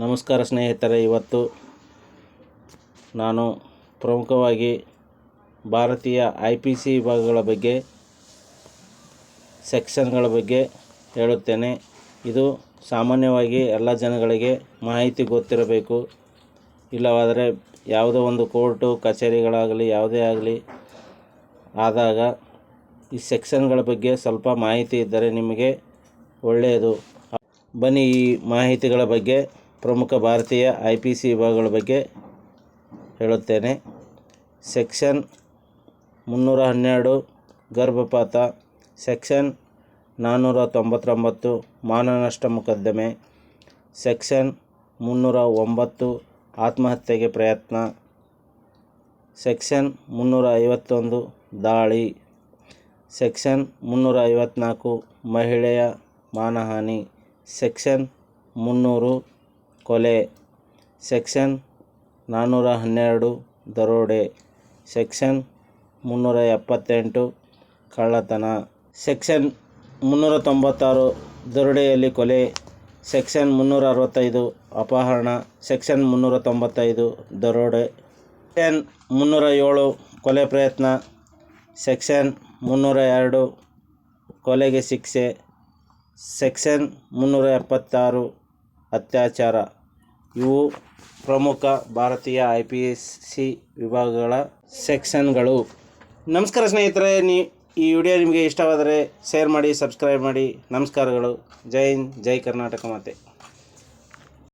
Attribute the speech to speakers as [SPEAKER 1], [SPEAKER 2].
[SPEAKER 1] ನಮಸ್ಕಾರ ಸ್ನೇಹಿತರೆ, ಇವತ್ತು ನಾನು ಪ್ರಮುಖವಾಗಿ ಭಾರತೀಯ ಐ ಪಿ ಸಿ ವಿಭಾಗಗಳ ಬಗ್ಗೆ ಸೆಕ್ಷನ್ಗಳ ಬಗ್ಗೆ ಹೇಳುತ್ತೇನೆ. ಇದು ಸಾಮಾನ್ಯವಾಗಿ ಎಲ್ಲ ಜನಗಳಿಗೆ ಮಾಹಿತಿ ಗೊತ್ತಿರಬೇಕು. ಇಲ್ಲವಾದರೆ ಯಾವುದೋ ಒಂದು ಕೋರ್ಟು, ಕಚೇರಿಗಳಾಗಲಿ, ಯಾವುದೇ ಆಗಲಿ ಆದಾಗ ಈ ಸೆಕ್ಷನ್ಗಳ ಬಗ್ಗೆ ಸ್ವಲ್ಪ ಮಾಹಿತಿ ಇದ್ದರೆ ನಿಮಗೆ ಒಳ್ಳೆಯದು. ಬನ್ನಿ ಈ ಮಾಹಿತಿಗಳ ಬಗ್ಗೆ. ಪ್ರಮುಖ ಭಾರತೀಯ ಐ ಪಿ ಸಿ ವಿಭಾಗಗಳ ಬಗ್ಗೆ ಹೇಳುತ್ತೇನೆ. ಸೆಕ್ಷನ್ ಮುನ್ನೂರ ಹನ್ನೆರಡು, ಗರ್ಭಪಾತ. ಸೆಕ್ಷನ್ ನಾನ್ನೂರ ತೊಂಬತ್ತೊಂಬತ್ತು ಮಾನನಷ್ಟ ಮೊಕದ್ದಮೆ ಸೆಕ್ಷನ್ ಮುನ್ನೂರ ಒಂಬತ್ತು, ಆತ್ಮಹತ್ಯೆಗೆ ಪ್ರಯತ್ನ. ಸೆಕ್ಷನ್ ಮುನ್ನೂರ ಐವತ್ತೊಂದು, ದಾಳಿ. ಸೆಕ್ಷನ್ ಮುನ್ನೂರ ಐವತ್ತ್ನಾಲ್ಕು ಮಹಿಳೆಯ ಮಾನಹಾನಿ. ಸೆಕ್ಷನ್ ಮುನ್ನೂರು ಕೊಲೆ ಸೆಕ್ಷನ್ ನಾನ್ನೂರ ಹನ್ನೆರಡು ದರೋಡೆ ಸೆಕ್ಷನ್ ಮುನ್ನೂರ ಎಪ್ಪತ್ತೆಂಟು ಕಳ್ಳತನ ಸೆಕ್ಷನ್ ಮುನ್ನೂರ ತೊಂಬತ್ತಾರು ದರೋಡೆಯಲ್ಲಿ ಕೊಲೆ ಸೆಕ್ಷನ್ ಮುನ್ನೂರ ಅರವತ್ತೈದು ಅಪಹರಣ ಸೆಕ್ಷನ್ ಮುನ್ನೂರ ತೊಂಬತ್ತೈದು ದರೋಡೆ ಸೆಕ್ಷನ್ ಮುನ್ನೂರ ಏಳು ಕೊಲೆ ಪ್ರಯತ್ನ ಸೆಕ್ಷನ್ ಮುನ್ನೂರ ಎರಡು ಕೊಲೆಗೆ ಶಿಕ್ಷೆ ಸೆಕ್ಷನ್ ಮುನ್ನೂರ ಎಪ್ಪತ್ತಾರು ಅತ್ಯಾಚಾರ ಇವು ಪ್ರಮುಖ ಭಾರತೀಯ ಐ ಪಿ ಎಸ್ ಸಿ ವಿಭಾಗಗಳ ಸೆಕ್ಷನ್ಗಳು. ನಮಸ್ಕಾರ ಸ್ನೇಹಿತರೆ, ನೀ ಈ ವಿಡಿಯೋ ನಿಮಗೆ ಇಷ್ಟವಾದರೆ ಶೇರ್ ಮಾಡಿ, ಸಬ್ಸ್ಕ್ರೈಬ್ ಮಾಡಿ. ನಮಸ್ಕಾರಗಳು. ಜೈ ಹಿಂದ್, ಜೈ ಕರ್ನಾಟಕ ಮಾತೆ.